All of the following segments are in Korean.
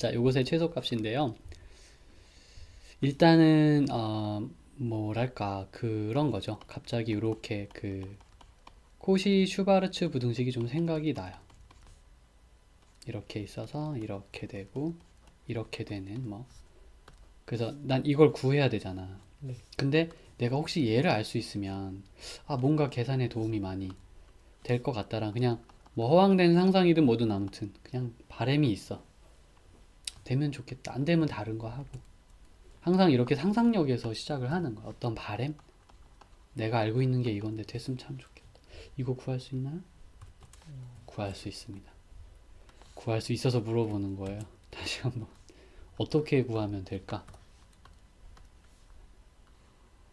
자, 요것의 최소값인데요. 일단은 어 뭐랄까 그런 거죠. 갑자기 이렇게 그 코시 슈바르츠 부등식이 좀 생각이 나요. 이렇게 있어서 이렇게 되고 이렇게 되는 뭐 그래서 난 이걸 구해야 되잖아. 네. 근데 내가 혹시 얘를 알 수 있으면 아 뭔가 계산에 도움이 많이 될 것 같다랑 그냥 뭐 허황된 상상이든 뭐든 아무튼 그냥 바램이 있어. 되면 좋겠다. 안 되면 다른 거 하고. 항상 이렇게 상상력에서 시작을 하는 거야. 어떤 바램? 내가 알고 있는 게 이건데 됐으면 참 좋겠다. 이거 구할 수 있나요? 구할 수 있습니다. 구할 수 있어서 물어보는 거예요. 다시 한번. 어떻게 구하면 될까?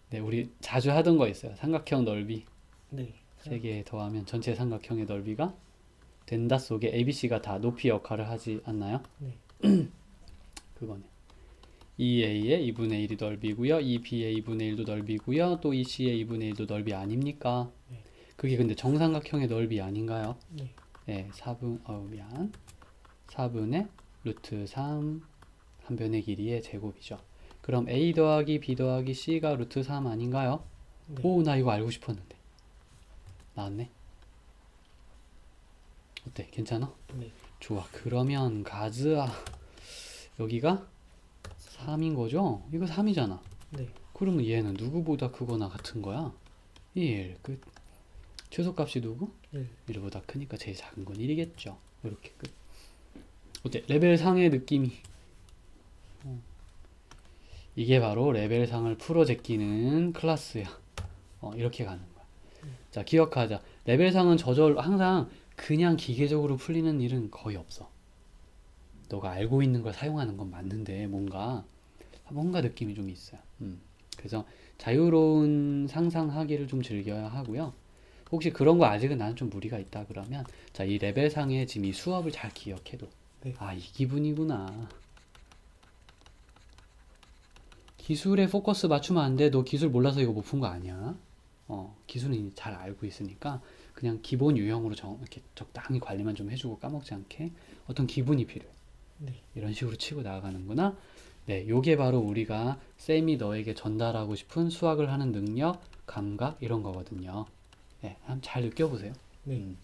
네, 우리 자주 하던 거 있어요. 삼각형 넓이. 네. 세 개 더하면 전체 삼각형의 넓이가 된다 속에 ABC가 다 높이 역할을 하지 않나요? 네. 2A의 2분의 1이 넓이고요. 2B의 2분의 1도 넓이고요. 또 2C의 2분의 1도 넓이 아닙니까? 네. 그게 근데 정삼각형의 넓이 아닌가요? 네. 네, 4분, 어, 미안. 4분의 루트 3 한 변의 길이의 제곱이죠. 그럼 A 더하기 B 더하기 C가 루트 3 아닌가요? 네. 오, 나 이거 알고 싶었는데. 나왔네. 어때? 괜찮아? 네. 좋아. 그러면 가즈아 여기가 3인 거죠? 이거 3이잖아. 네. 그러면 얘는 누구보다 크거나 같은 거야? 1. 끝. 최소값이 누구? 1. 1보다 크니까 제일 작은 건 1이겠죠. 이렇게 끝. 어때? 레벨 상의 느낌이. 어. 이게 바로 레벨 상을 풀어 제끼는 클래스야. 어, 이렇게 가는 거야. 자, 기억하자. 레벨 상은 저절로 항상 그냥 기계적으로 풀리는 일은 거의 없어. 너가 알고 있는 걸 사용하는 건 맞는데 뭔가 뭔가 느낌이 좀 있어요. 음. 그래서 자유로운 상상하기를 좀 즐겨야 하고요. 혹시 그런 거 아직은 나는 좀 무리가 있다 그러면 자, 이 레벨 상에 지금 이 수업을 잘 기억해도 네. 아, 이 기분이구나. 기술에 포커스 맞추면 안 돼. 너 기술 몰라서 이거 못 푼 거 아니야. 어, 기술은 잘 알고 있으니까 그냥 기본 유형으로 정, 이렇게 적당히 관리만 좀 해주고 까먹지 않게 어떤 기분이 필요해. 네. 이런 식으로 치고 나아가는구나. 네, 요게 바로 우리가 쌤이 너에게 전달하고 싶은 수학을 하는 능력, 감각 이런 거거든요. 네, 한번 잘 느껴보세요. 네. 음.